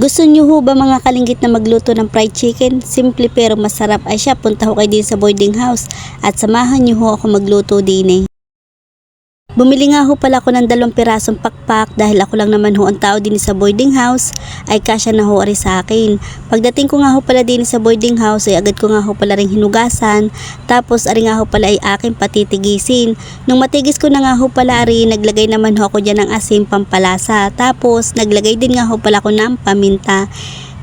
Gusto niyo ho ba mga kalinggit na magluto ng fried chicken? Simple pero masarap ay siya. Punta ho kayo din sa boarding house at samahan niyo ho ako magluto din eh. Bumili nga ho pala ako ng dalawang pirasong pakpak dahil ako lang naman ho ang tao din sa boarding house ay kasya na ho ari sa akin. Pagdating ko nga ho pala din sa boarding house ay agad ko nga ho pala ring hinugasan tapos ari nga ho pala ay aking patitigisin. Nung matigis ko na nga ho pala ari naglagay naman ho ako dyan ng asin pampalasa tapos naglagay din nga ho pala ako ng paminta.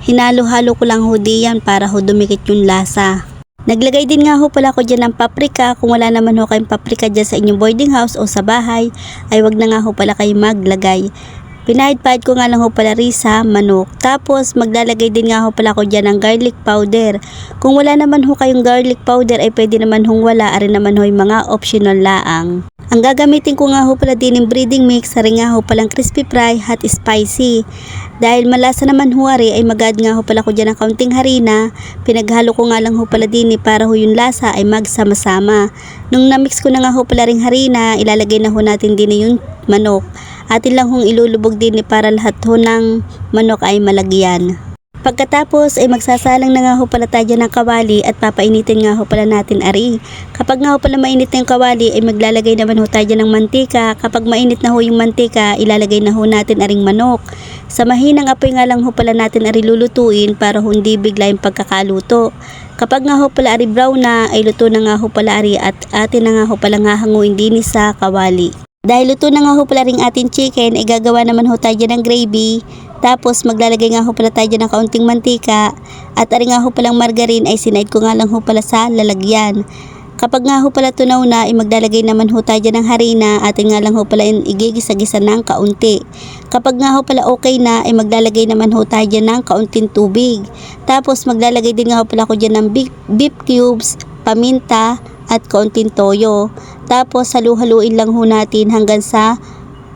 Hinalo-halo ko lang ho diyan para ho dumikit yung lasa. Naglagay din nga ho pala ako dyan ng paprika. Kung wala naman ho kayong paprika dyan sa inyong boarding house o sa bahay, ay wag na nga ho pala kayo maglagay. Pinahid-pahid ko nga lang ho pala risa, manok. Tapos maglalagay din nga ho pala ako dyan ng garlic powder. Kung wala naman ho kayong garlic powder ay pwede naman hong wala. Ari naman ho yung mga optional laang. Ang gagamitin ko nga ho pala din ng breeding mix, sari nga ho palang crispy fry, hot spicy. Dahil malasa naman ho ari ay magad nga ho pala ko dyan ng kaunting harina. Pinaghalo ko nga lang ho pala din eh, para ho yung lasa ay magsama-sama. Nung namix ko na nga ho pala ring harina, ilalagay na ho natin din yung manok. Atin lang hong ilulubog din eh para lahat ho ng manok ay malagyan. Pagkatapos ay magsasalang na nga ho pala tayo ng kawali at papainitin nga ho pala natin ari. Kapag nga ho pala mainit na yung kawali ay maglalagay naman ho tayo ng mantika. Kapag mainit na ho yung mantika, ilalagay na ho natin aring manok. Sa mahinang apoy nga lang ho pala natin ari lulutuin para hindi bigla yung pagkakaluto. Kapag nga ho pala ari brown na ay luto na nga ho pala ari at atin na nga ho pala nga hanguin din sa kawali. Dahil luto na nga ho pala ring ating chicken, ay gagawa naman ho tayo ng gravy. Tapos maglalagay nga ho pala tayo ng kaunting mantika. At ari nga ho palang margarine ay sinaid ko nga lang ho pala sa lalagyan. Kapag nga ho pala tunaw na, ay maglalagay naman ho tayo ng harina at nga lang ho pala igigisa-gisa ng kaunti. Kapag nga ho pala okay na, ay maglalagay naman ho tayo ng kaunting tubig. Tapos maglalagay din nga ho pala ko dyan ng beef, beef cubes, paminta, at kaunting toyo. Tapos halu-haluin lang ho natin hanggang sa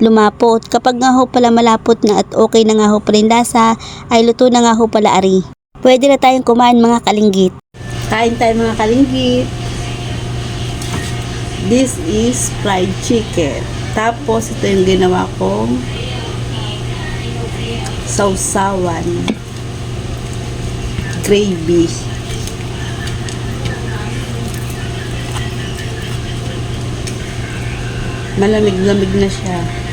lumapot. Kapag nga ho pala malapot na at okay na nga ho pala yung lasa, ay luto na nga ho pala ari. Pwede na tayong kumain mga kalinggit. Kain tayo mga kalinggit. This is fried chicken. Tapos ito yung ginawa kong sausawan. Gravy. Malamig-lamig na siya.